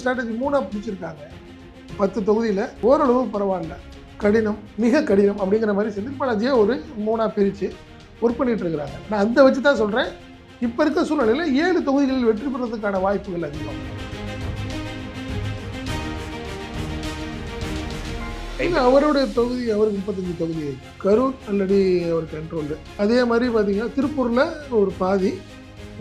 Strategy மூணாக பிடிச்சிருக்காங்க. பத்து தொகுதியில் ஓரளவு பரவாயில்ல. கடினம் மிக கடினம் அப்படிங்கிற மாதிரி செந்தில் பாலாஜியை ஒரு மூணாக பிரித்து ஒர்க் பண்ணிட்டு இருக்கிறாங்க. நான் அந்த வச்சு தான் சொல்கிறேன் இப்போ இருக்க சூழ்நிலையில் ஏழு தொகுதிகளில் வெற்றி பெறதுக்கான வாய்ப்புகள் அதிகம். அவருடைய தொகுதி அவருக்கு முப்பத்தஞ்சு தொகுதி. கரூர் ஆல்ரெடி அவர் கண்ட்ரோல் அதே மாதிரி பார்த்தீங்கன்னா திருப்பூரில் ஒரு பாதி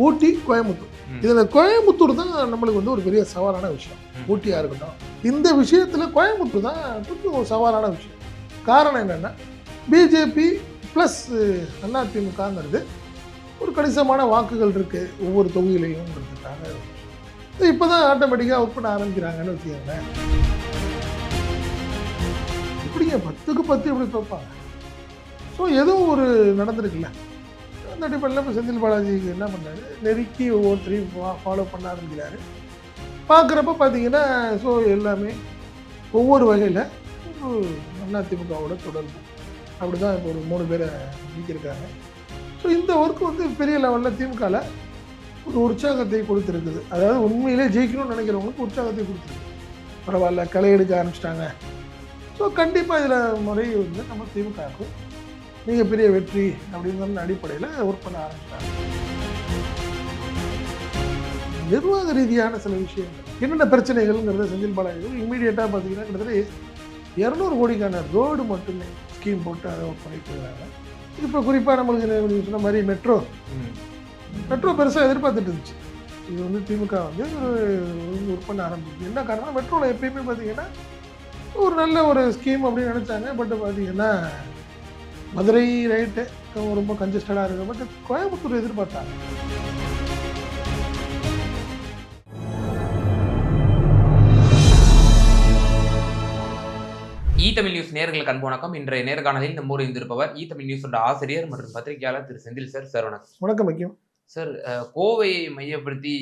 ஊட்டி கோயம்புத்தூர். இதில் கோயம்புத்தூர் தான் நம்மளுக்கு வந்து ஒரு பெரிய சவாலான விஷயம். ஊட்டியாக இருக்கட்டும். இந்த விஷயத்தில் கோயம்புத்தூர் தான் கொஞ்சம் ஒரு சவாலான விஷயம். காரணம் என்னென்னா பிஜேபி ப்ளஸ் அதிமுகங்கிறது ஒரு கணிசமான வாக்குகள் இருக்குது ஒவ்வொரு தொகுதியிலையும்ங்கிறதுக்காக. இப்போ தான் ஆட்டோமேட்டிக்காக ஒர்க் பண்ண ஆரம்பிக்கிறாங்கன்னு வச்சுக்கோங்களேன். எப்படிங்க பத்துக்கு பத்து எப்படி பார்ப்பாங்க? ஸோ ஏதோ ஒரு நடந்திருக்குல்ல. அந்த அடிப்படையில் இப்போ செந்தில் பாலாஜிக்கு என்ன பண்ணார்? நெருக்கி ஒவ்வொருத்தரையும் ஃபாலோ பண்ண ஆரம்பிக்கிறாரு. பார்க்குறப்ப பார்த்தீங்கன்னா ஸோ எல்லாமே ஒவ்வொரு வகையில் அதிமுகவோட தொடர்பு. அப்படி தான் இப்போ ஒரு மூணு பேரை நீக்கியிருக்காங்க ஸோ இந்த ஒர்க் வந்து பெரிய லெவலில் திமுகவில் ஒரு உற்சாகத்தை கொடுத்துருக்குது அதாவது உண்மையிலே ஜெயிக்கணும்னு நினைக்கிறவங்களுக்கு உற்சாகத்தை கொடுத்துருக்கு பரவாயில்ல களை எடுக்க ஆரம்பிச்சிட்டாங்க. ஸோ கண்டிப்பாக இதில் முறை வந்து நம்ம திமுகவுக்கும் மிகப்பெரிய வெற்றி அப்படிங்கிற அடிப்படையில் ஒர்க் பண்ண ஆரம்பிச்சிட்டாங்க நிர்வாக ரீதியான சில விஷயங்கள். என்னென்ன பிரச்சனைகள்ங்கிறத செந்தில் பாலாஜி இமீடியட்டாக பார்த்தீங்கன்னா கிட்டத்தட்ட இரநூறு கோடிக்கான ரோடு மட்டுமே ஸ்கீம் போட்டு அதை ஒர்க் பண்ணிட்டு இருக்காங்க. இப்போ குறிப்பாக நம்மளுக்கு சொன்ன மாதிரி மெட்ரோ. மெட்ரோ பெருசாக எதிர்பார்த்துட்டு இருந்துச்சு. இது வந்து திமுக வந்து ஒர்க் பண்ண ஆரம்பிச்சு என்ன காரணம் மெட்ரோவில் எப்பயுமே பார்த்தீங்கன்னா ஒரு நல்ல ஒரு ஸ்கீம் அப்படின்னு நினச்சாங்க. பட் பார்த்தீங்கன்னா மதுரை ரைட்டு ரொம்ப கன்ஜஸ்டடாக இருக்கு. பட் கோயம்புத்தூர் எதிர்பார்த்தாங்க. இ தமிழ் நியூஸ் நேர்களுக்கு அன்பு வணக்கம். இன்றைய நேர்காணலில் நம்ம இருந்திருப்பவர் இ தமிழ் நியூஸோட ஆசிரியர் மற்றும் பத்திரிகையாளர் திரு செந்தில் சார். சார் வணக்கம். வணக்கம் முக்கியம் சார் கோவையை மையப்படுத்தி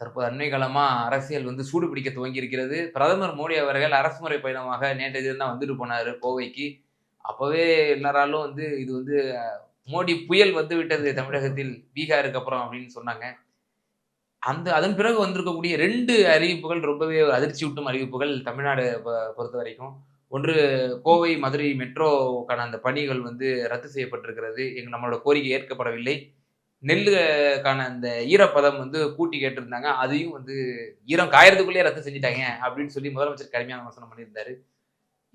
தற்போது அண்மை காலமா அரசியல் வந்து சூடு பிடிக்க துவங்கி இருக்கிறது பிரதமர் மோடி அவர்கள் அரசுமுறை பயணமாக நேற்றைய தினம் தான் வந்துட்டு போனாரு கோவைக்கு. அப்போவே எல்லாராலும் வந்து இது வந்து மோடி புயல் வந்து விட்டது தமிழகத்தில் பீகாருக்கு அப்புறம் அப்படின்னு சொன்னாங்க. அந்த அதன் பிறகு வந்திருக்கக்கூடிய ரெண்டு அறிவிப்புகள் ரொம்பவே அதிர்ச்சி ஊட்டும் அறிவிப்புகள் தமிழ்நாடு பொறுத்த வரைக்கும். ஒன்று கோவை மதுரை மெட்ரோக்கான அந்த பணிகள் வந்து ரத்து செய்யப்பட்டிருக்கிறது. எங்க நம்மளோட கோரிக்கை ஏற்கப்படவில்லை. நெல்லுக்கான அந்த ஈரப்பதம் வந்து கூட்டி கேட்டிருந்தாங்க. அதையும் வந்து ஈரம் காயறதுக்குள்ளேயே ரத்து செஞ்சுட்டாங்க அப்படின்னு சொல்லி முதலமைச்சர் கடுமையான விமர்சனம் பண்ணியிருந்தாரு.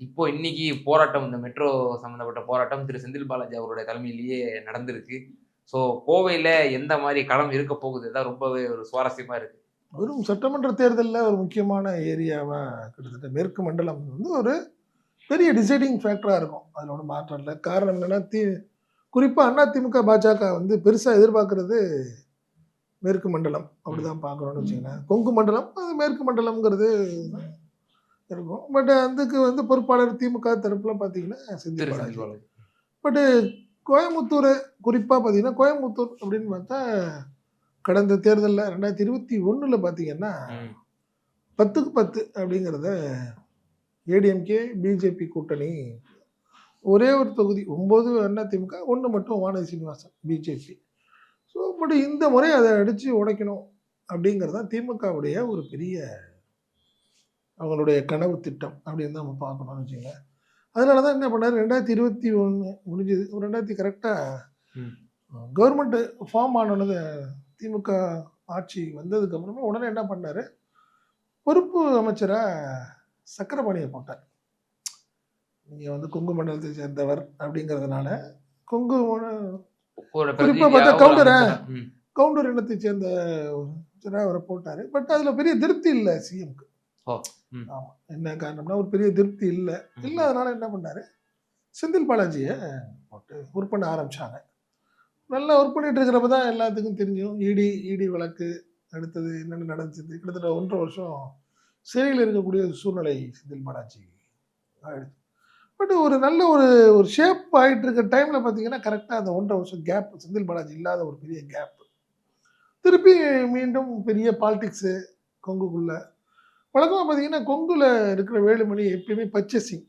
இப்போ இன்னைக்கு போராட்டம் இந்த மெட்ரோ சம்பந்தப்பட்ட போராட்டம் திரு செந்தில் பாலாஜி அவருடைய தலைமையிலேயே நடந்திருக்கு. ஸோ கோவையில எந்த மாதிரி களம் இருக்க போகுது? தான் ரொம்பவே ஒரு சுவாரஸ்யமா இருக்கு. வெறும் சட்டமன்ற தேர்தலில் ஒரு முக்கியமான ஏரியாவாக கிட்டத்தட்ட மேற்கு மண்டலம் வந்து ஒரு பெரிய டிசைடிங் ஃபேக்டராக இருக்கும். அதில் ஒன்றும் மாற்றம் இல்லை. காரணம் என்னென்னா தி குறிப்பாக அதிமுக பாஜக வந்து பெருசாக எதிர்பார்க்கறது மேற்கு மண்டலம். அப்படி தான் பார்க்குறோன்னு வச்சுக்கோங்களேன் கொங்கு மண்டலம் அது மேற்கு மண்டலம்ங்கிறது இருக்கும். பட் அதுக்கு வந்து பொறுப்பாளர் திமுக தரப்பில் பார்த்தீங்கன்னா செந்தில் பட்டு கோயம்புத்தூர் குறிப்பாக பார்த்தீங்கன்னா கோயம்புத்தூர் அப்படின்னு பார்த்தா கடந்த தேர்தலில் ரெண்டாயிரத்தி இருபத்தி ஒன்றில் பார்த்தீங்கன்னா பத்துக்கு பத்து அப்படிங்கிறத ஏடிஎம்கே பிஜேபி கூட்டணி ஒரே ஒரு தொகுதி ஒம்பது அதிமுக ஒன்று மட்டும் Vanathi Srinivasan BJP. So but இந்த முறை அதை அடித்து உடைக்கணும் அப்படிங்கிறது தான் திமுகவுடைய ஒரு பெரிய அவங்களுடைய கனவு திட்டம் அப்படின்னு தான் நம்ம பார்க்கணும்னு வச்சுங்க அதனால தான் என்ன பண்ணார்? ரெண்டாயிரத்தி இருபத்தி ஒன்று முடிஞ்சது. ரெண்டாயிரத்தி கரெக்டாக ம். கவர்மெண்ட் ஃபார்ம் ஆனது திமுக ஆட்சி வந்ததுக்கு அப்புறமா உடனே என்ன பண்ணார்? பொறுப்பு அமைச்சராக சக்கரபாணியை போட்டார். நீங்கள் வந்து கொங்கு மண்டலத்தை சேர்ந்தவர் அப்படிங்கிறதுனால கொங்கு மண்டல- ஒரு குறிப்பா பிரதிநிதியா பார்த்தா கவுண்டரா? கவுண்டர் இனத்தை சேர்ந்த அவரை போட்டார். பட் அதில் பெரிய திருப்தி இல்லை சிஎம்க்கு ஆமாம் என்ன காரணம்னா ஒரு பெரிய திருப்தி இல்லை. ம். இல்லாதனால என்ன பண்ணாரு? செந்தில் பாலாஜியை போட்டு ஒர்க் பண்ண ஆரம்பிச்சாங்க. நல்லா ஒர்க் பண்ணிட்டு இருக்கிறப்ப தான் எல்லாத்துக்கும் தெரிஞ்சும் இடி இடி வழக்கு அடுத்தது என்னென்ன நடந்துச்சு. கிட்டத்தட்ட ஒன்றரை வருஷம் சிறையில் இருக்கக்கூடிய ஒரு சூழ்நிலை செந்தில் பாலாஜி ஆயிடுச்சு. பட் ஒரு நல்ல ஒரு ஒரு ஷேப் ஆகிட்டு இருக்க டைமில் பார்த்தீங்கன்னா கரெக்டாக அந்த ஒன்றரை வருஷம் கேப் செந்தில் பாலாஜி இல்லாத ஒரு பெரிய கேப் திருப்பி மீண்டும் பெரிய பாலிடிக்ஸு கொங்குக்குள்ள வழக்கமாக பார்த்தீங்கன்னா கொங்குல இருக்கிற வேலுமணி எப்பயுமே பச்சசிங்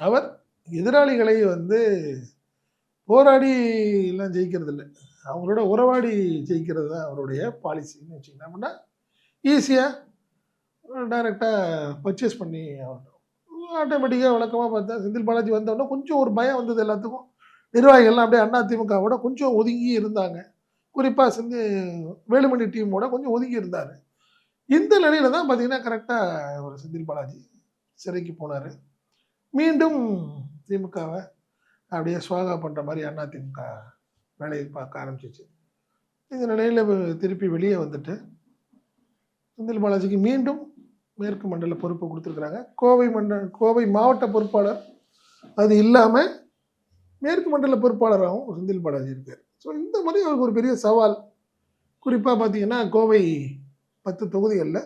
அவர் எதிராளிகளை வந்து போராடி எல்லாம் ஜெயிக்கிறது இல்லை அவங்களோட உறவாடி ஜெயிக்கிறது தான் அவருடைய பாலிசின்னு அப்படின்னா ஈஸியாக டைரெக்டாக பர்ச்சேஸ் பண்ணி ஆட்டோமேட்டிக்காக வழக்கமாக பார்த்தா செந்தில் பாலாஜி வந்தோடனே கொஞ்சம் ஒரு பயம் வந்தது எல்லாத்துக்கும். நிர்வாகிகள்லாம் அப்படியே அண்ணா திமுகவோட கொஞ்சம் ஒதுங்கி இருந்தாங்க. குறிப்பாக செந்து வேலுமணி டீமோட கொஞ்சம் ஒதுங்கி இருந்தார். இந்த நிலையில தான் பார்த்தீங்கன்னா கரெக்டாக ஒரு செந்தில் பாலாஜி சிறைக்கு போனார். மீண்டும் திமுகவை அப்படியே சுவாகா பண்ணுற மாதிரி அண்ணா திமுக வேலையை பார்க்க ஆரம்பிச்சிச்சு. இந்த நிலையில் திருப்பி வெளியே வந்துட்டு செந்தில் பாலாஜிக்கு மீண்டும் மேற்கு மண்டல பொறுப்பு கொடுத்துருக்குறாங்க. கோவை மண்டல கோவை மாவட்ட பொறுப்பாளர் அது இல்லாமல் மேற்கு மண்டல பொறுப்பாளராகவும் செந்தில் பாலாஜி இருக்கார். ஸோ இந்த மாதிரி அவருக்கு ஒரு பெரிய சவால். குறிப்பாக பார்த்தீங்கன்னா கோவை பத்து தொகுதிகளில்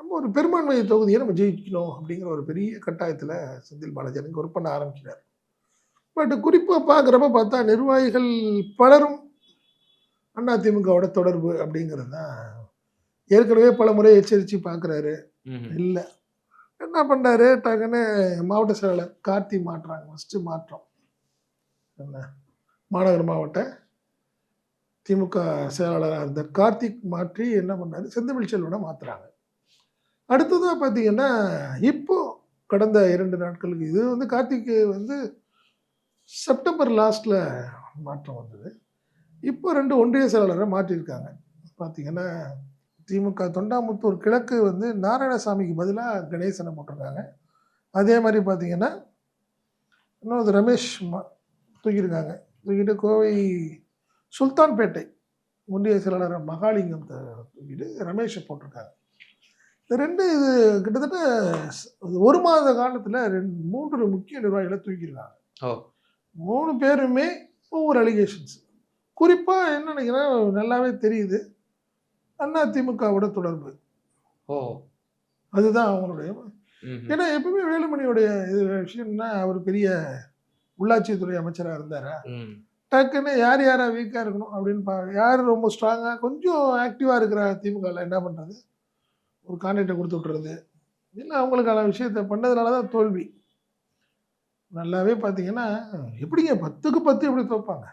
நம்ம ஒரு பெரும்பான்மை தொகுதியை நம்ம ஜெயிக்கணும் அப்படிங்கிற ஒரு பெரிய கட்டாயத்தில் செந்தில் பாலாஜி எனக்கு ஒர்க் பண்ண ஆரம்பிக்கிறார். பட் குறிப்பாக பார்க்குறப்ப பார்த்தா நிர்வாகிகள் பலரும் அதிமுகவோட தொடர்பு அப்படிங்கிறது தான் ஏற்கனவே பல முறை எச்சரித்து பார்க்குறாரு. இல்லை. என்ன பண்ணாரு டக்குன்னு மாவட்ட செயலாளர் கார்த்தி மாற்றுறாங்க ஃபஸ்ட்டு மாற்றம். என்ன? மாநகர மாவட்ட திமுக செயலாளராக இருந்த கார்த்திக் மாற்றி என்ன பண்ணாரு? செந்தமிழ் செல்வனை மாற்றுறாங்க அடுத்ததாக பார்த்தீங்கன்னா இப்போ கடந்த இரண்டு நாட்களுக்கு இது வந்து கார்த்திக் வந்து செப்டம்பர் லாஸ்ட்டில் மாற்றம் வந்தது. இப்போ ரெண்டு ஒன்றிய செயலாளரை மாற்றியிருக்காங்க. பார்த்தீங்கன்னா திமுக தொண்டாமுத்தூர் கிழக்கு வந்து நாராயணசாமிக்கு பதிலாக கணேசனை போட்டிருக்காங்க. அதே மாதிரி பார்த்தீங்கன்னா இன்னொரு ரமேஷ் தூக்கியிருக்காங்க. தூக்கிட்டு கோவை சுல்தான்பேட்டை ஒன்றிய செயலாளர் மகாலிங்கம் தூக்கிட்டு ரமேஷை போட்டிருக்காங்க இந்த ரெண்டு இது கிட்டத்தட்ட ஒரு மாத காலத்தில் ரெண்டு மூன்று முக்கிய நிர்வாகிகளை தூக்கியிருக்காங்க. மூணு பேருமே ஒவ்வொரு அலிகேஷன்ஸ் குறிப்பாக என்ன நினைக்கிறேன் நல்லாவே தெரியுது. அண்ணா திமுகவோட தொடர்பு. ஓ. அதுதான் அவங்களுடைய. ஏன்னா எப்பவுமே வேலுமணியோடைய இது விஷயம்னா அவர் பெரிய உள்ளாட்சித்துறை அமைச்சராக இருந்தாரா. டக்குன்னு யார் யாராக வீக்காக இருக்கணும் அப்படின்னு பா யார் ரொம்ப ஸ்ட்ராங்காக கொஞ்சம் ஆக்டிவாக இருக்கிற திமுகவில் என்ன பண்ணுறது ஒரு கான்ட்ராக்டை கொடுத்து விட்றது இல்லை அவங்களுக்கான விஷயத்தை பண்ணதுனால தான் தோல்வி. நல்லாவே பார்த்தீங்கன்னா எப்படிங்க பத்துக்கு பத்து எப்படி தோப்பாங்க?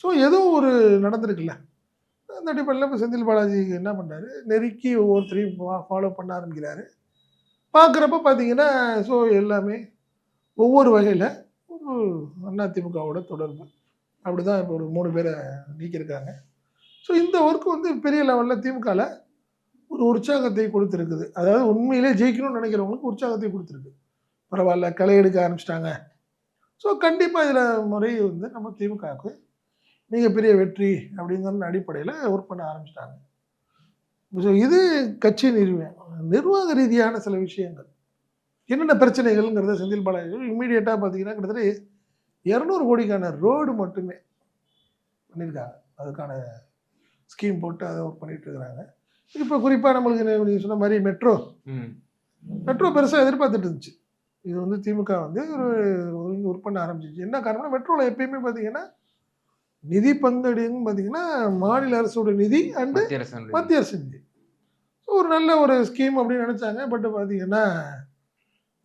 ஸோ ஏதோ ஒரு நடந்திருக்குல்ல. அந்த அடிப்படையில் இப்போ செந்தில் பாலாஜி என்ன பண்ணுறாரு நெருக்கி ஒவ்வொருத்தரையும் ஃபாலோ பண்ண ஆரம்பிக்கிறாரு. பார்க்குறப்ப பார்த்தீங்கன்னா ஸோ எல்லாமே ஒவ்வொரு வகையில் ஒரு அதிமுகவோட தொடர்பு. அப்படி தான் இப்போ ஒரு மூணு பேரை நீக்கியிருக்காங்க. ஸோ இந்த ஒர்க் வந்து பெரிய லெவலில் திமுகவில் ஒரு உற்சாகத்தை கொடுத்துருக்குது. அதாவது உண்மையிலே ஜெயிக்கணும்னு நினைக்கிறவங்களுக்கு உற்சாகத்தை கொடுத்துருக்கு. பரவாயில்ல களை எடுக்க ஆரம்பிச்சிட்டாங்க. ஸோ கண்டிப்பாக இதில் முறை வந்து நம்ம திமுகவுக்கு மிகப்பெரிய வெற்றி அப்படிங்கிற அடிப்படையில் ஒர்க் பண்ண ஆரம்பிச்சிட்டாங்க. ஸோ இது கட்சி நிறுவனம் நிர்வாக ரீதியான சில விஷயங்கள். என்னென்ன பிரச்சனைகள்ங்கிறத செந்தில் பாலாஜி இம்மீடியட்டாக பார்த்தீங்கன்னா கிட்டத்தட்ட இரநூறு கோடிக்கான ரோடு மட்டுமே பண்ணியிருக்காங்க. அதுக்கான ஸ்கீம் போட்டு அதை ஒர்க் பண்ணிட்டு இருக்கிறாங்க. இப்போ குறிப்பாக நம்மளுக்கு நீங்கள் சொன்ன மாதிரி மெட்ரோ ம். மெட்ரோ பெருசாக எதிர்பார்த்துட்டு இருந்துச்சு. இது வந்து திமுக வந்து ஒரு ஒர்க் பண்ண ஆரம்பிச்சிச்சு. என்ன காரணம்னா மெட்ரோவில் எப்பயுமே பார்த்தீங்கன்னா நிதி பங்கீடுன்னு பார்த்தீங்கன்னா மாநில அரசோட நிதி அண்டு மத்திய அரசு மத்திய அரசு நிதி. ஸோ ஒரு நல்ல ஒரு ஸ்கீம் அப்படின்னு நினச்சாங்க. பட் பார்த்தீங்கன்னா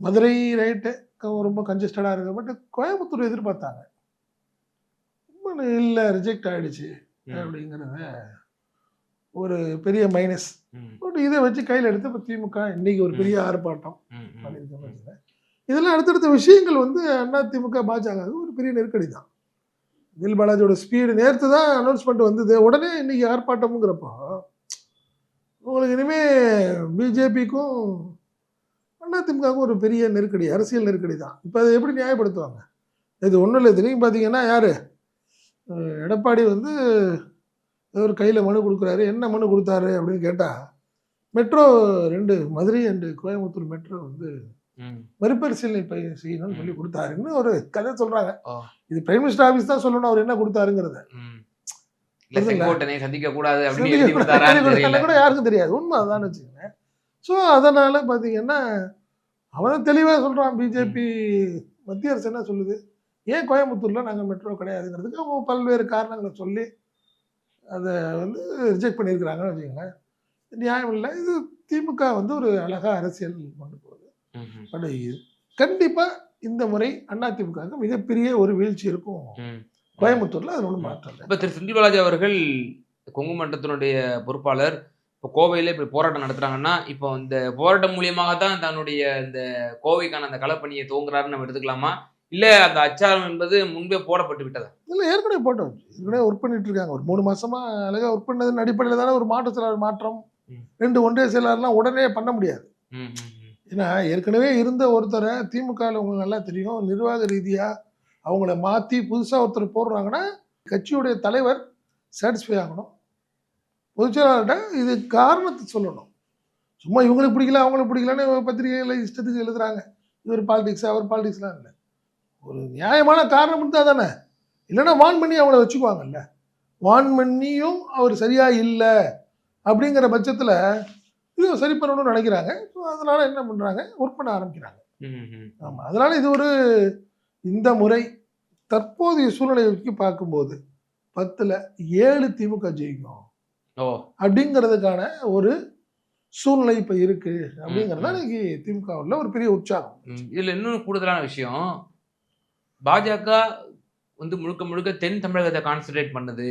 மதுரை ரைட்டு ரொம்ப கன்ஜஸ்டடாக இருக்குது பட் கோயம்புத்தூர் எதிர்பார்த்தாங்க. இல்லை ரிஜெக்ட் ஆயிடுச்சு ம். அப்படிங்கிறத ஒரு பெரிய மைனஸ். பட் இதை வச்சு கையில் எடுத்து இப்போ திமுக இன்னைக்கு ஒரு பெரிய ஆர்ப்பாட்டம். இதெல்லாம் அடுத்தடுத்த விஷயங்கள் வந்து அண்ணா திமுக பாஜக ஒரு பெரிய நெருக்கடி தான். தில் பாலாஜியோட ஸ்பீடு நேற்று தான் அனௌன்ஸ்மெண்ட் வந்தது. உடனே இன்னைக்கு ஆர்ப்பாட்டம்ங்கிறப்போ உங்களுக்கு இனிமே பிஜேபிக்கும் அண்ணா திமுகவுக்கும் ஒரு பெரிய நெருக்கடி அரசியல் நெருக்கடி தான். இப்போ அதை எப்படி நியாயப்படுத்துவாங்க? இது ஒன்றும் இல்லை. திரும்பி பார்த்தீங்கன்னா யார்? எடப்பாடி வந்து ஒரு கையில் மனு கொடுக்குறாரு. என்ன மனு கொடுத்தாரு அப்படின்னு கேட்டால் மெட்ரோ ரெண்டு மதுரை அண்டு கோயம்புத்தூர் மெட்ரோ வந்து. மறுபரிசீலனை ப- செய்யணும்னு சொல்லி கொடுத்தாருன்னு ஒரு கதை சொல்றாங்க. ஓ. இது பிரைம் மினிஸ்டர் ஆஃபீஸ் தான் சொல்லணும். அவர் என்ன கொடுத்தாருங்கிறத. சந்திக்க கூடாது கூட யாருக்கும் தெரியாது. உண்மை அதான் வச்சுக்கோங்க ஸோ அதனால பார்த்தீங்கன்னா அவன் தெளிவாக சொல்றான் பிஜேபி மத்திய அரசு என்ன சொல்லுது? ஏன் கோயம்புத்தூர்ல நாங்கள் மெட்ரோ கிடையாதுங்கிறதுக்கு அவங்க பல்வேறு காரணங்களை சொல்லி அதை வந்து ரிஜெக்ட் பண்ணியிருக்கிறாங்கன்னு வச்சுக்கோங்களேன். நியாயம் இல்லை. இது திமுக வந்து ஒரு அழகா அரசியல் கொண்டு போகுது. பட் இது கண்டிப்பா இந்த முறை அதிமுக மிகப்பெரிய ஒரு வீழ்ச்சி இருக்கும். கோயம்புத்தூர்ல அது ஒன்றும் மாற்றம் இப்ப திரு செந்தில் பாலாஜி அவர்கள் கொங்கு மண்டலத்தினுடைய பொறுப்பாளர் இப்போ கோவையில இப்படி போராட்டம் நடத்துறாங்கன்னா இப்போ இந்த போராட்டம் மூலியமாக தான் தன்னுடைய இந்த கோவைக்கான அந்த களப்பணியை துவங்குறாருன்னு நம்ம எடுத்துக்கலாமா? இல்ல அந்த அச்சாரம் என்பது முன்பே போடப்பட்டு விட்டதா? இல்லை ஏற்கனவே போட்டோம். ஏற்கனவே ஒர்க் பண்ணிட்டு இருக்காங்க. ஒரு மூணு மாசமா அழகா ஒர்க் பண்ணதன் அடிப்படையில் தானே ஒரு மாற்று செயலாளர் மாற்றம். ரெண்டு ஒன்றிய செயலாளர்லாம் உடனே பண்ண முடியாது. ஏன்னா ஏற்கனவே இருந்த ஒருத்தரை திமுகவில் உங்களுக்கு நல்லா தெரியும் நிர்வாக ரீதியா அவங்கள மாற்றி புதுசாக ஒருத்தர் போடுறாங்கன்னா கட்சியுடைய தலைவர் சாட்டிஸ்ஃபை ஆகணும். பொதுச்செயலாளர்கிட்ட இது காரணத்தை சொல்லணும். சும்மா இவங்களுக்கு பிடிக்கல அவங்களுக்கு பிடிக்கலன்னு பத்திரிகைகளில் இஷ்டத்துக்கு எழுதுறாங்க. இவர் பாலிடிக்ஸ் அவர் பாலிடிக்ஸ்லாம் இல்லை. ஒரு நியாயமான காரணம் இருந்தால் தானே. இல்லைன்னா வான் பண்ணி அவங்கள வச்சுக்குவாங்கல்ல. வான் பண்ணியும் அவர் சரியா இல்லை அப்படிங்கிற பட்சத்தில் இது சரி பண்ணணும்னு நினைக்கிறாங்க. ஸோ அதனால என்ன பண்ணுறாங்க ஒர்க் பண்ண ஆரம்பிக்கிறாங்க. ஆமாம் அதனால இது ஒரு இந்த முறை தற்போதைய சூழ்நிலைக்கு பார்க்கும்போது பத்தில் ஏழு திமுக ஜெயிக்கும். அப்படிங்கிறதுக்கான ஒரு சூழ்நிலை இப்போ இருக்கு அப்படிங்கிறது இன்னைக்கு திமுகவில் ஒரு பெரிய உற்சாகம். இதுல இன்னொரு கூடுதலான விஷயம் பாஜக வந்து முழுக்க முழுக்க தென் தமிழகத்தை கான்சென்ட்ரேட் பண்ணுது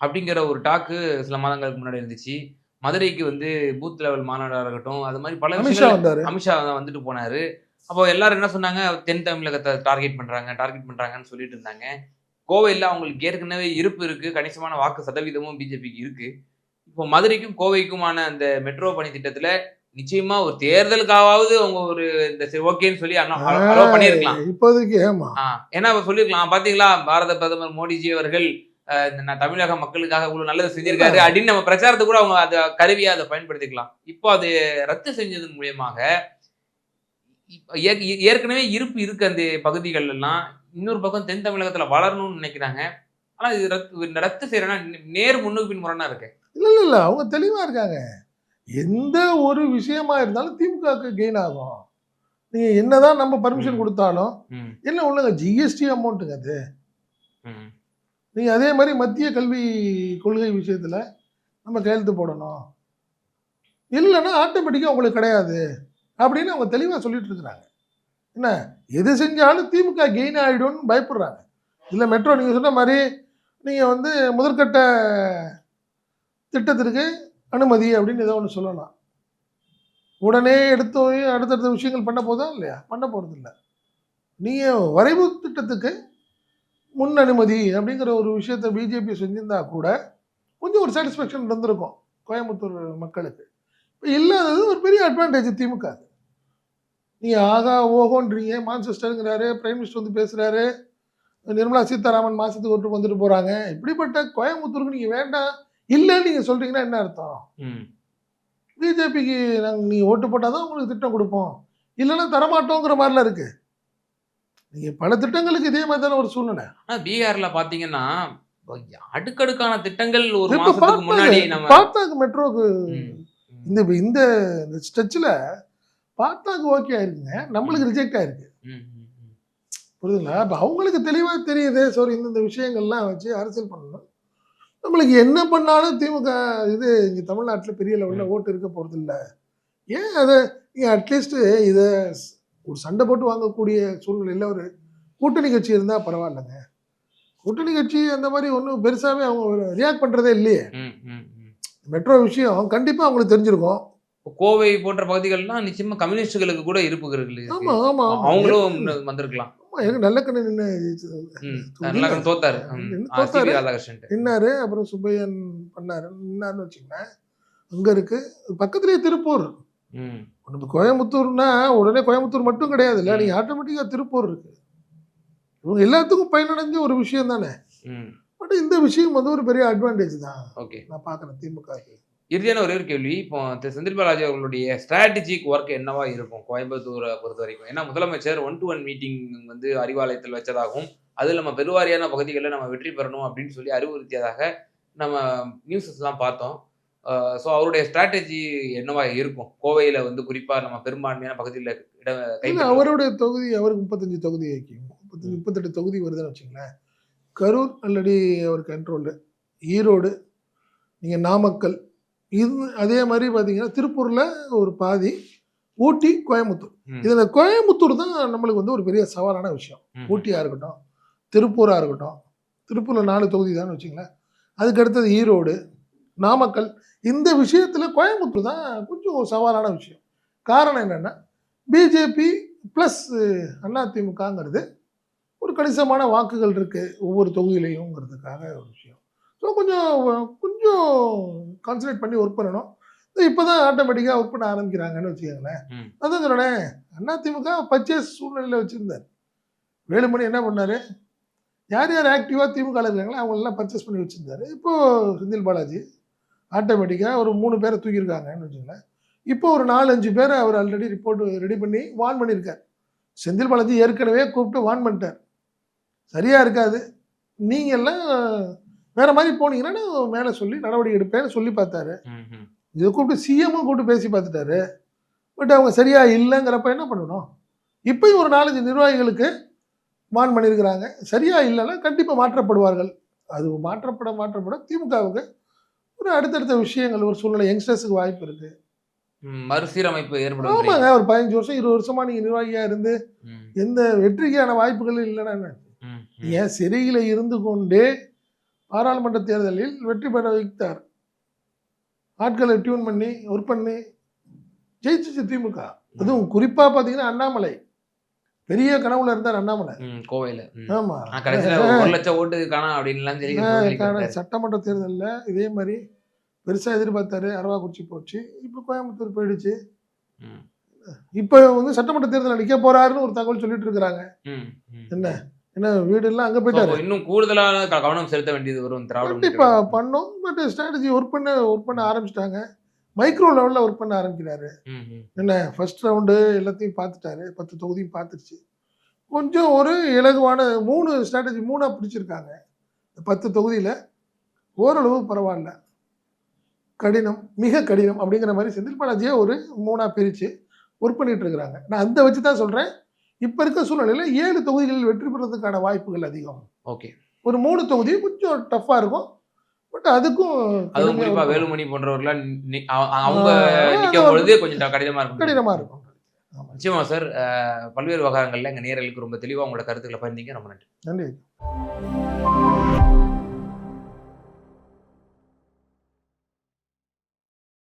அப்படிங்கிற ஒரு டாக்கு சில மாதங்களுக்கு முன்னாடி இருந்துச்சு. மதுரைக்கு வந்து பூத் லெவல் மாநாடாக இருக்கட்டும் அது மாதிரி பல விஷயங்கள் அமித்ஷா தான் வந்துட்டு போனாரு. அப்போ எல்லாரும் என்ன சொன்னாங்க? தென் தமிழகத்தை டார்கெட் பண்றாங்க டார்கெட் பண்றாங்கன்னு சொல்லிட்டு இருந்தாங்க. கோவையில் அவங்களுக்கு ஏற்கனவே இருப்பு இருக்கு கணிசமான வாக்கு சதவீதமும் பிஜேபிக்கு இருக்கு. இப்போ மதுரைக்கும் கோவைக்குமான அந்த மெட்ரோ பணி திட்டத்துல நிச்சயமா ஒரு தேர்தலுக்காவது அவங்க ஒரு இந்த சரி ஓகேன்னு சொல்லி அலோ பண்ணியிருக்கலாம் இப்போதைக்கு ஏமா ஏன்னா சொல்லியிருக்கலாம் பாத்தீங்களா? பாரத பிரதமர் மோடிஜி அவர்கள் தமிழக மக்களுக்காக இவ்வளவு நல்லது செஞ்சிருக்காரு அப்படின்னு நம்ம பிரச்சாரத்துக்கு கூட அவங்க அதை கருவியா அதை பயன்படுத்திக்கலாம். இப்போ அது ரத்து செஞ்சதன் மூலியமாக ஏற்கனவே இருப்பு இருக்கு அந்த பகுதிகள் எல்லாம். இன்னொரு பக்கம் தென் தமிழகத்துல வளரணும்னு நினைக்கிறாங்க. ஆனா இது ரத்து ரத்து செய்யறேன்னா நேர் முன்னுக்கு பின் முரணா இருக்கு. இல்லை இல்லை இல்லை அவங்க தெளிவாக இருக்காங்க. எந்த ஒரு விஷயமா இருந்தாலும் திமுகவுக்கு கெயின் ஆகும். நீங்கள் என்னதான் நம்ம பர்மிஷன். கொடுத்தாலும் என்ன ஒண்ணுங்க ஜிஎஸ்டி அமௌண்ட்டுங்க அது. நீங்கள் அதே மாதிரி மத்திய கல்வி கொள்கை விஷயத்தில் நம்ம கையெழுத்து போடணும். இல்லைன்னா ஆட்டோமேட்டிக்காக உங்களுக்கு கிடையாது அப்படின்னு அவங்க தெளிவாக சொல்லிட்டு இருக்கிறாங்க. என்ன எது செஞ்சாலும் திமுக கெயின் ஆகிடும்னு பயப்படுறாங்க. இல்லை மெட்ரோ நீங்கள் சொன்ன மாதிரி நீங்கள் வந்து முதற்கட்ட திட்டத்திற்கு அனுமதி அப்படின்னு ஏதோ ஒன்று சொல்லலாம். உடனே எடுத்து போய் அடுத்தடுத்த விஷயங்கள் பண்ண போதா இல்லையா? பண்ண போகிறது இல்லை நீங்கள் வரைவு திட்டத்துக்கு முன் அனுமதி அப்படிங்கிற ஒரு விஷயத்த பிஜேபி செஞ்சிருந்தா கூட கொஞ்சம் ஒரு சாட்டிஸ்ஃபேக்ஷன் இருந்திருக்கும் கோயம்புத்தூர் மக்களுக்கு. இப்போ இல்லாதது ஒரு பெரிய அட்வான்டேஜ் திமுக நீங்கள் ஆகா ஓகோன்றீங்க மான்செஸ்டருங்கிறாரு பிரைம் மினிஸ்டர் வந்து பேசுகிறாரு நிர்மலா சீதாராமன் மாதத்துக்கு ஒன்று வந்துட்டு போகிறாங்க இப்படிப்பட்ட கோயம்புத்தூருக்கு நீங்கள் வேண்டாம் இல்லைன்னு நீங்கள் சொல்கிறீங்கன்னா என்ன அர்த்தம் ம். பிஜேபிக்கு நாங்கள் நீங்கள் ஓட்டு போட்டால் தான் உங்களுக்கு திட்டம் கொடுப்போம் இல்லைன்னா தரமாட்டோங்கிற மாதிரிலாம் இருக்கு நீங்கள் பல திட்டங்களுக்கு இதே மாதிரி தானே ஒரு சூழ்நிலை ஆனா பீகார்ல பாத்தீங்கன்னா அடுக்கடுக்கான திட்டங்கள் ஒரு இப்ப. முன்னாடி நம்ம பாட்னாக்கு மெட்ரோக்கு. இந்த இந்த ஸ்ட்ரெச்சில் பாட்னாக்கு ஓகே ஆயிருக்குங்க நம்மளுக்கு ரிஜெக்ட் ஆயிருக்கு. புரியுதுங்களா அப்போ அவங்களுக்கு தெளிவாக தெரியுது சாரி இந்தந்த விஷயங்கள்லாம் வச்சு அரசியல் பண்ணணும் நம்மளுக்கு என்ன பண்ணாலும் திமுக இது இங்கே தமிழ்நாட்டில் பெரிய லெவலில் ஓட்டு இருக்க போகிறது இல்லை. ஏன் அதை நீங்கள் அட்லீஸ்ட்டு இதை ஒரு சண்டை போட்டு வாங்கக்கூடிய சூழ்நிலையில் ஒரு கூட்டணி கட்சி இருந்தால் பரவாயில்லைங்க. கூட்டணி கட்சி அந்த மாதிரி ஒன்றும் பெருசாகவே அவங்க ரியாக்ட் பண்ணுறதே இல்லையே. மெட்ரோ விஷயம் கண்டிப்பாக அவங்களுக்கு தெரிஞ்சிருக்கும். கோவை போன்ற பகுதிகள்லாம் நிச்சயமா கம்யூனிஸ்டுகளுக்கு கூட இருப்புகள் இருக்கு ஆமாம் ஆமாம் அவங்களும் வந்திருக்கலாம். ஆமா, எனக்கு நல்ல கண்ணு நின்று தோத்தாரு. நின்னாரு அப்புறம் சுப்பையன் பண்ணாரு. நின்னாருன்னு வச்சுக்கோங்களேன் அங்கே இருக்கு பக்கத்துலேயே திருப்பூர். நம்ம கோயம்புத்தூர்னா உடனே கோயம்புத்தூர் மட்டும் கிடையாது இல்லை. நீங்கள் ஆட்டோமேட்டிக்காக திருப்பூர் இருக்கு. இவங்க எல்லாத்துக்கும் பயனடைஞ்ச ஒரு விஷயம் தானே. பட் இந்த விஷயம் வந்து ஒரு பெரிய அட்வான்டேஜ் தான். ஓகே. நான் பார்க்குறேன் திமுக இறுதியான ஒரே ஒரு கேள்வி. இப்போ திரு செந்தில் பாலாஜி அவர்களுடைய ஸ்ட்ராட்டஜிக் ஒர்க் என்னவா இருக்கும்? கோயம்புத்தூரை பொறுத்த வரைக்கும். ஏன்னா முதலமைச்சர் ஒன் டு ஒன் மீட்டிங் வந்து அறிவாலயத்தில் வச்சதாகவும் அது நம்ம பெருவாரியான பகுதிகளில் நம்ம வெற்றி பெறணும் அப்படின்னு சொல்லி அறிவுறுத்தியதாக நம்ம நியூஸஸ்லாம் பார்த்தோம். ஸோ அவருடைய ஸ்ட்ராட்டஜி என்னவா இருக்கும்? கோவையில் வந்து குறிப்பாக நம்ம பெரும்பான்மையான பகுதியில் இட இல்லை கைப்பற்ற அவருடைய தொகுதி அவருக்கு முப்பத்தஞ்சு தொகுதி வைக்கும் முப்பத்தஞ்சு முப்பத்தெட்டு தொகுதி வருதுன்னு வச்சுங்களேன் கரூர் ஆல்ரெடி அவர் கண்ட்ரோலு ஈரோடு நீங்கள் நாமக்கல் இது அதே மாதிரி பார்த்தீங்கன்னா திருப்பூரில் ஒரு பாதி ஊட்டி கோயம்புத்தூர். இதில் கோயம்புத்தூர் தான் நம்மளுக்கு வந்து ஒரு பெரிய சவாலான விஷயம். ஊட்டியாக இருக்கட்டும் திருப்பூராக இருக்கட்டும் திருப்பூரில் நாலு தொகுதி தான் வச்சுங்களேன் அதுக்கு அடுத்தது ஈரோடு நாமக்கல். இந்த விஷயத்துல கோயம்புத்தூர் தான் கொஞ்சம் சவாலான விஷயம். காரணம் என்னன்னா பிஜேபி ப்ளஸ் அதிமுகங்கிறது ஒரு கணிசமான வாக்குகள் இருக்கு ஒவ்வொரு தொகுதியிலையுங்கிறதுக்காக ஒரு விஷயம். ஸோ கொஞ்சம் கொஞ்சம் கான்சன்ட்ரேட் பண்ணி ஒர்க் பண்ணணும். இப்போ தான் ஆட்டோமேட்டிக்காக ஒர்க் பண்ண ஆரம்பிக்கிறாங்கன்னு வச்சுக்கோங்களேன். அதான் சொன்னேன் அதிமுக பர்ச்சேஸ் சூழ்நிலையில் வச்சுருந்தார். வேலுமணி என்ன பண்ணாரு? யார் யார் ஆக்டிவாக திமுக இருக்காங்களோ அவங்களெல்லாம் பர்ச்சேஸ் பண்ணி வச்சுருந்தாரு. இப்போ செந்தில் பாலாஜி ஆட்டோமேட்டிக்காக ஒரு மூணு பேரை தூக்கியிருக்காங்கன்னு வச்சுங்களேன் இப்போ ஒரு நாலஞ்சு பேரை அவர் ஆல்ரெடி ரிப்போர்ட் ரெடி பண்ணி வார்ன் பண்ணியிருக்கார். செந்தில் பாலாஜி ஏற்கனவே கூப்பிட்டு வார்ன் பண்ணிட்டார். சரியாக இருக்காது. நீங்கள் எல்லாம் வேற மாதிரி போனீங்கன்னா மேலே சொல்லி நடவடிக்கை எடுப்பேன்னு சொல்லி பார்த்தாரு. இதை கூப்பிட்டு சிஎம்மும் கூப்பிட்டு பேசி பார்த்துட்டாரு. பட் அவங்க சரியா இல்லைங்கிறப்ப என்ன பண்ணணும்? இப்பயும் ஒரு நாலஞ்சு நிர்வாகிகளுக்கு வான் பண்ணியிருக்கிறாங்க சரியா இல்லைன்னா கண்டிப்பாக மாற்றப்படுவார்கள். அது மாற்றப்பட மாற்றப்பட திமுகவுக்கு ஒரு அடுத்தடுத்த விஷயங்கள் ஒரு சூழ்நிலை யங்ஸ்டர்ஸுக்கு வாய்ப்பு இருக்கு. மறுசீரமைப்பு ஏற்படும் ஆமாங்க ஒரு பதினஞ்சு வருஷம் இருபது வருஷமா நீங்க நிர்வாகியா இருந்து எந்த வெற்றிக்கான வாய்ப்புகள் இல்லைன்னா. ஏன் சிறையில் இருந்து கொண்டே பாராளுமன்ற தேர்தலில் வெற்றி பெற வைத்தார். ஆட்களை டியூன் பண்ணி ஒர்க் பண்ணி ஜெயிச்சிச்சு திமுக. அதுவும் குறிப்பா பாத்தீங்கன்னா அண்ணாமலை. பெரிய கனவுல இருந்தார் அண்ணாமலை. கோவையில. ஆமா. லட்சம் ஓட்டு காணோம். சட்டமன்ற தேர்தலில் இதே மாதிரி பெருசா எதிர்பார்த்தாரு. அரவாக்குறிச்சி போச்சு. இப்போ கோயம்புத்தூர் போயிடுச்சு. இப்போ வந்து சட்டமன்ற தேர்தலில் நிக்க போறாருன்னு ஒரு தகவல் சொல்லிட்டு இருக்கிறாங்க. என்ன? என்ன வீடு எல்லாம் அங்க போயிட்டாரு. இன்னும் கூடுதலான கவனம் செலுத்த வேண்டியது வரும் திராவிட கண்டிப்பா முன்னேற்ற கழகம். பண்ணோம். பட் ஸ்ட்ராட்டஜி ஒர்க் பண்ண ஒர்க் பண்ண ஆரம்பிச்சிட்டாங்க. மைக்ரோ லெவலில் ஒர்க் பண்ண ஆரம்பிக்கிறாரு. என்ன ஃபர்ஸ்ட் ரவுண்டு எல்லாத்தையும் பார்த்துட்டாரு. பத்து தொகுதியும் பார்த்துருச்சு. கொஞ்சம் ஒரு இலகுவான மூணு ஸ்ட்ராட்டஜி மூணாக பிடிச்சிருக்காங்க. பத்து தொகுதியில் ஓரளவு பரவாயில்ல. கடினம் மிக கடினம் அப்படிங்கிற மாதிரி செந்தில் பாலாஜியை ஒரு மூணாக பிரித்து ஒர்க் பண்ணிட்டு இருக்கிறாங்க. நான் அந்த வச்சு தான் சொல்கிறேன் இப்போ இருக்க சூழ்நிலையில் ஏழு தொகுதிகளில் வெற்றி பெறதுக்கான வாய்ப்புகள் அதிகம். ஓகே. ஒரு மூணு தொகுதி கொஞ்சம் டஃப்பாக இருக்கும். பட் அதுக்கும் அதுவும் கடுமையா குறிப்பா இருக்கும். வேலுமணி போன்றவர்களாம் அவங்க ஆ, நிக்கும் பொழுது கொஞ்சம் கடினமா இருக்கும். கடினமாக இருக்கும். நிச்சயமா சார் பல்வேறு விவகாரங்கள்ல எங்க நேயர்களுக்கு ரொம்ப தெளிவா உங்களோட கருத்துக்களை பகிர்ந்தீங்க. ரொம்ப நன்றி. நன்றி.